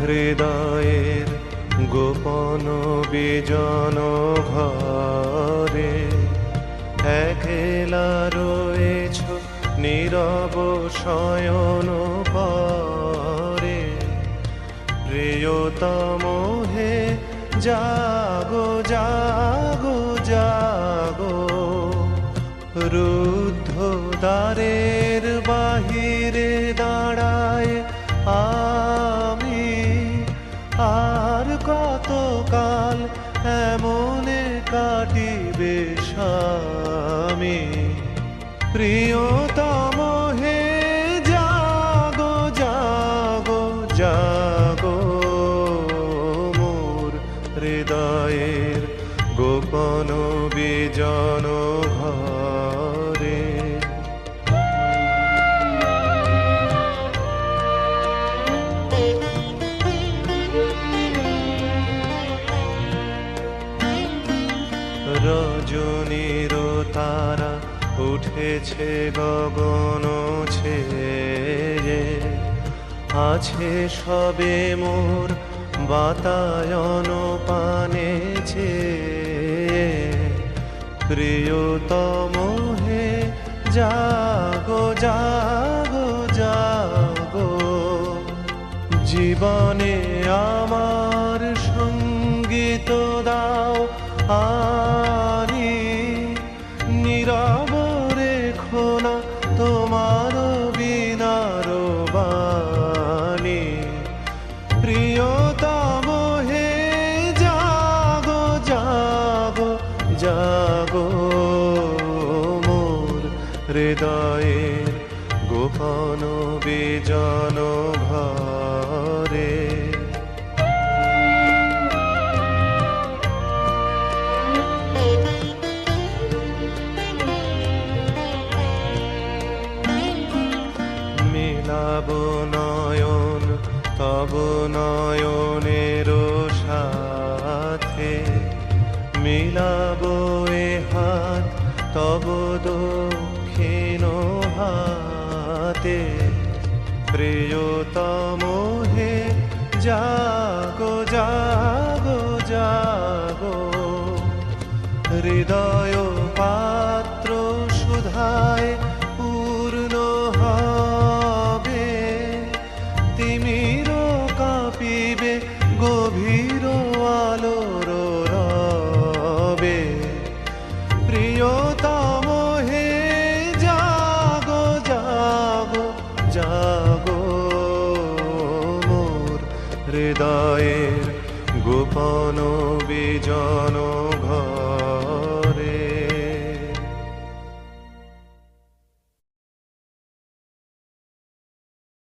হৃদয়ের গোপন বিজন ঘরে, একলা রয়েছ নীরব শয়ন পরে। প্রিয়তম হে, জাগো জাগো জাগো। রুদ্ধ দ্বারে আর কতকাল এমনে কাটিবে স্বামী? প্রিয়তম হে জাগো জাগো জাগো মোর হৃদয়ের গোপন বিজন রজনীর তারা উঠেছে গগন ছেয়ে আছে সবে মোর বাতায়ন পানেছে প্রিয়তম হে জাগো জাগো প্রিয়তম হে জাগো জাগো জাগো মোর হৃদয়ের গোপন বিজন ঘরে। মিলাব নয়ন তব নয়নের সাথে মিলাব এ হাত তব দক্ষিণ হাতে। প্রিয়তম হে জাগো গভীর আলোর রবে। প্রিয়তম হে জাগো জাগো জাগো মোর। হৃদয়ের গোপন বিজন